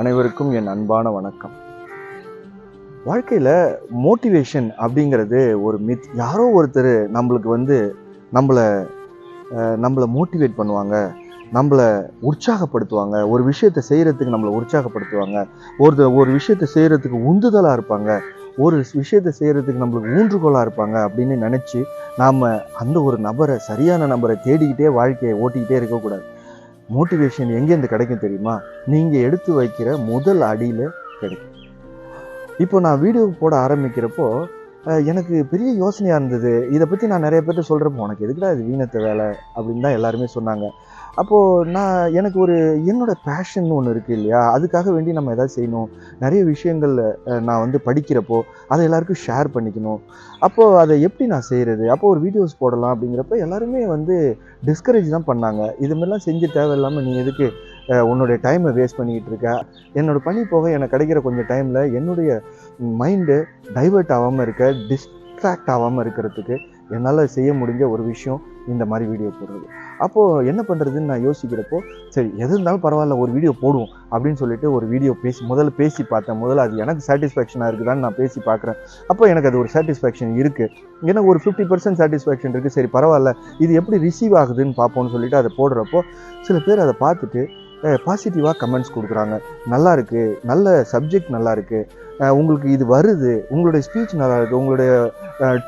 அனைவருக்கும் என் அன்பான வணக்கம். வாழ்க்கையில் மோட்டிவேஷன் அப்படிங்கிறது ஒரு மித் யாரோ ஒருத்தர் நம்மளுக்கு வந்து நம்மளை நம்மளை மோட்டிவேட் பண்ணுவாங்க நம்மளை உற்சாகப்படுத்துவாங்க ஒரு விஷயத்தை செய்கிறதுக்கு நம்மளை உற்சாகப்படுத்துவாங்க ஒரு ஒரு விஷயத்தை செய்கிறதுக்கு உந்துதலாக இருப்பாங்க ஒரு விஷயத்தை செய்கிறதுக்கு நம்மளுக்கு ஊன்றுகோலாக இருப்பாங்க அப்படின்னு நினச்சி நாம் அந்த ஒரு நபரை சரியான நபரை தேடிக்கிட்டே வாழ்க்கையை ஓட்டிக்கிட்டே இருக்கக்கூடாது. மோட்டிவேஷன் எங்கேருந்து கிடைக்கும் தெரியுமா? நீங்கள் எடுத்து வைக்கிற முதல் அடியில் கிடைக்கும். இப்போ நான் வீடியோ போட ஆரம்பிக்கிறப்போ எனக்கு பெரிய யோசனையாக இருந்தது. இதை பற்றி நான் நிறைய பேர்ட்ட சொல்கிறப்போ உனக்கு எதுக்குடா இது வீணத்தை வேலை? அப்படின்னு தான் எல்லாருமே சொன்னாங்க. அப்போது நான் எனக்கு ஒரு என்னோட பேஷன் ஒன்று இருக்குது இல்லையா? அதுக்காக வேண்டி நம்ம எதாவது செய்யணும். நிறைய விஷயங்கள் நான் வந்து படிக்கிறப்போ அதை எல்லாருக்கும் ஷேர் பண்ணிக்கணும். அப்போது அதை எப்படி நான் செய்கிறது அப்போ ஒரு வீடியோஸ் போடலாம் அப்படிங்கிறப்ப எல்லாருமே வந்து டிஸ்கரேஜ் தான் பண்ணாங்க. இது மாதிரிலாம் செஞ்சு தேவையில்லாமல் நீ எதுக்கு உன்னுடைய டைமை வேஸ்ட் பண்ணிக்கிட்டு இருக்க. என்னோட பணி போக எனக்கு கிடைக்கிற கொஞ்சம் டைமில் என்னுடைய மைண்டு டைவர்ட் ஆகாமல் இருக்க டிஸ்ட்ராக்ட் ஆகாமல் இருக்கிறதுக்கு என்னால் செய்ய முடிஞ்ச ஒரு விஷயம் இந்த மாதிரி வீடியோ போடுறது. அப்போது என்ன பண்ணுறதுன்னு நான் யோசிக்கிறப்போ சரி எது இருந்தாலும் பரவாயில்ல ஒரு வீடியோ போடுவோம் அப்படின்னு சொல்லிட்டு ஒரு வீடியோ பேசி முதல்ல பேசி பார்த்தேன். முதல்ல அது எனக்கு சாட்டிஸ்ஃபேக்ஷனாக இருக்குதான்னு நான் பேசி பார்க்குறேன். அப்போ எனக்கு அது ஒரு சாட்டிஸ்ஃபேக்ஷன் இருக்குது எனக்கு ஒரு ஃபிஃப்டி பர்சன்ட் சாட்டிஸ்ஃபேக்ஷன் இருக்குது சரி பரவாயில்ல இது எப்படி ரிசீவ் ஆகுதுன்னு பார்ப்போம்னு சொல்லிட்டு அதை போடுறப்போ சில பேர் அதை பார்த்துட்டு பாசிட்டிவாக கமெண்ட்ஸ் கொடுக்குறாங்க. நல்லா இருக்குது நல்ல சப்ஜெக்ட் நல்லா இருக்குது உங்களுக்கு இது வருது. உங்களுடைய ஸ்பீச் நல்லா இருக்குது உங்களுடைய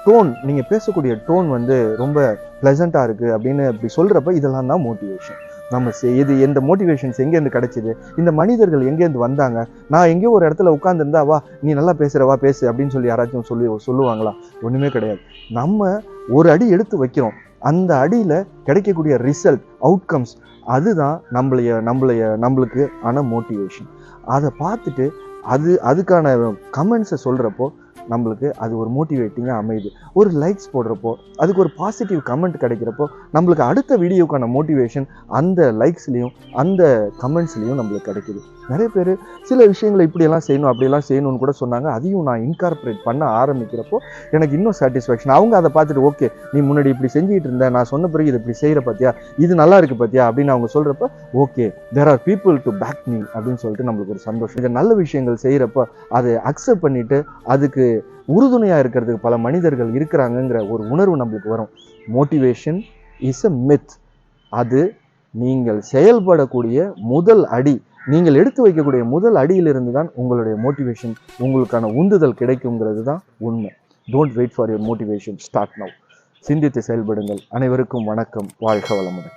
டோன் நீங்கள் பேசக்கூடிய டோன் வந்து ரொம்ப ப்ளசண்ட்டாக இருக்குது அப்படின்னு இப்படி சொல்கிறப்ப இதெல்லாம் தான் மோட்டிவேஷன் நம்ம இது எந்த மோட்டிவேஷன்ஸ் எங்கேருந்து கிடைச்சிது? இந்த மனிதர்கள் எங்கேருந்து வந்தாங்க? நான் எங்கேயோ ஒரு இடத்துல உட்காந்துருந்தா வா நீ நல்லா பேசுகிறவா வா பேசு அப்படின்னு சொல்லி யாராச்சும் சொல்லி சொல்லுவாங்களா? ஒன்றுமே கிடையாது. நம்ம ஒரு அடி எடுத்து வைக்கிறோம். அந்த அடியில் கிடைக்கக்கூடிய ரிசல்ட் அவுட்கம்ஸ் அதுதான் நம்மளைய நம்மளைய நம்மளுக்கு ஆன மோட்டிவேஷன் அதை பார்த்துட்டு அது அதுக்கான கமெண்ட்ஸை சொல்கிறப்போ நம்மளுக்கு அது ஒரு மோட்டிவேட்டிங்காக அமையுது. ஒரு லைக்ஸ் போடுறப்போ அதுக்கு ஒரு பாசிட்டிவ் கமெண்ட் கிடைக்கிறப்போ நம்மளுக்கு அடுத்த வீடியோக்கான மோட்டிவேஷன் அந்த லைக்ஸ்லேயும் அந்த கமெண்ட்ஸ்லேயும் நம்மளுக்கு கிடைக்குது. நிறைய பேர் சில விஷயங்களை இப்படியெல்லாம் செய்யணும் அப்படியெல்லாம் செய்யணும்னு கூட சொன்னாங்க. அதையும் நான் இன்கார்பரேட் பண்ண ஆரம்பிக்கிறப்போ எனக்கு இன்னும் சாட்டிஸ்ஃபேக்ஷன் அவங்க அதை பார்த்துட்டு ஓகே நீ முன்னாடி இப்படி செஞ்சுக்கிட்டு இருந்த நான் சொன்ன பிறகு இது இப்படி செய்கிற பார்த்தியா இது நல்லா இருக்கு பார்த்தியா அப்படின்னு அவங்க சொல்கிறப்ப okay there are people to back me அப்படின்னு சொல்லிட்டு நம்மளுக்கு ஒரு சந்தோஷம். இந்த நல்ல விஷயங்கள் செய்கிறப்ப அதை அக்செப்ட் பண்ணிட்டு அதுக்கு உறுதுணையாக இருக்கிறதுக்கு பல மனிதர்கள் இருக்கிறாங்கங்கிற ஒரு உணர்வு நம்மளுக்கு வரும். மோட்டிவேஷன் இஸ் அ மித் அது நீங்கள் செயல்படக்கூடிய முதல் அடி. நீங்கள் எடுத்து வைக்கக்கூடிய முதல் அடியிலிருந்து தான் உங்களுடைய மோட்டிவேஷன் உங்களுக்கான உந்துதல் கிடைக்குங்கிறது தான் உண்மை. Don't wait for your motivation start now சிந்தித்து செயல்படுங்கள். அனைவருக்கும் வணக்கம். வாழ்க வளமுடன்.